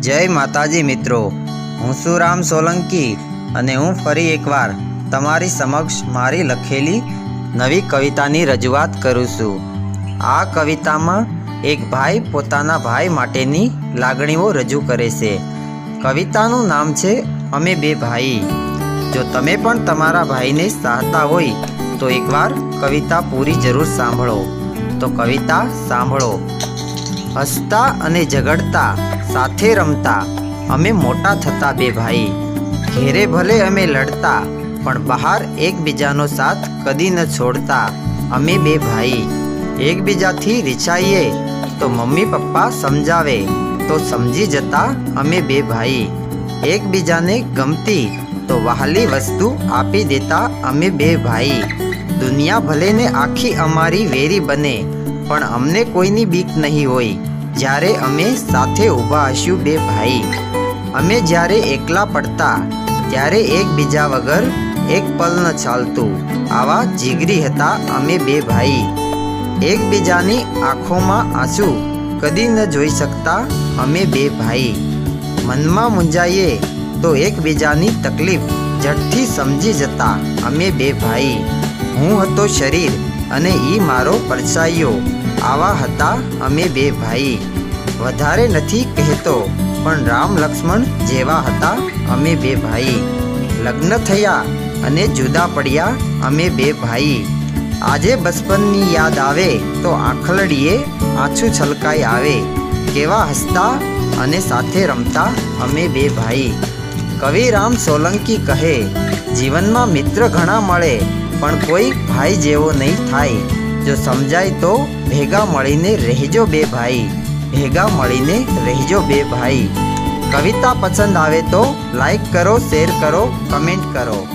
જય માતાજી મિત્રો. હું છું રામ સોલંકી અને હું ફરી એકવાર તમારી સમક્ષ મારી લખેલી નવી કવિતાની રજૂઆત કરું છું. આ કવિતામાં એક ભાઈ પોતાના ભાઈ માટેની લાગણીઓ રજૂ કરે છે. કવિતાનું નામ છે અમે બે ભાઈ. જો તમે પણ તમારા ભાઈને ચાહતા હોય તો એકવાર કવિતા પૂરી જરૂર સાંભળો. તો કવિતા સાંભળો. હસતા અને ઝઘડતા સાથે રમતા. અમે મોટા થતા બે ભાઈ. ઘેરે ભલે અમે લડતા, પણ બહાર એકબીજાનો સાથ કદી ન છોડતા. અમે બે ભાઈ. એકબીજાથી રીછાઈએ, તો મમ્મી પપ્પા સમજાવે, તો સમજી જતા અમે બે ભાઈ. એકબીજાને ગમતી, તો વહાલી વસ્તુ આપી દેતા અમે બે ભાઈ. દુનિયા ભલેને આખી અમારી વેરી બને, પણ અમને કોઈની બીક નહીં હોય. જ્યારે અમે સાથે ઊભા હશું બે ભાઈ. અમે જ્યારે એકલા પડતા, ત્યારે એકબીજા વગર એક પલ ન ચાલતું. આવા જીગરી હતા અમે બે ભાઈ. એકબીજાની આંખોમાં આંસુ કદી ન જોઈ શકતા અમે બે ભાઈ. મનમાં મૂંઝાઈએ તો એકબીજાની તકલીફ ઝટથી સમજી જતા અમે બે ભાઈ. હું હતો શરીર અને ઈ મારો પરછાઈયો આવા હતા અમે બે ભાઈ. વધારે નથી કહેતો, પણ રામ લક્ષ્મણ જેવા હતા અમે બે ભાઈ. લગ્ન થયા અને જુદા પડ્યા અમે બે ભાઈ. આજે બચપનની યાદ આવે તો આંખલડીએ આછું છલકાઈ આવે. કેવા હસતા અને સાથે રમતા અમે બે ભાઈ. કવિ રામ સોલંકી કહે, જીવનમાં મિત્ર ઘણા મળે, પણ કોઈ ભાઈ જેવો નહીં થાય. જો સમજાય તો ભેગા મળીને રહેજો બે ભાઈ. ભેગા મળીને રહેજો બે ભાઈ. કવિતા પસંદ આવે તો લાઈક કરો શેર કરો કમેન્ટ કરો.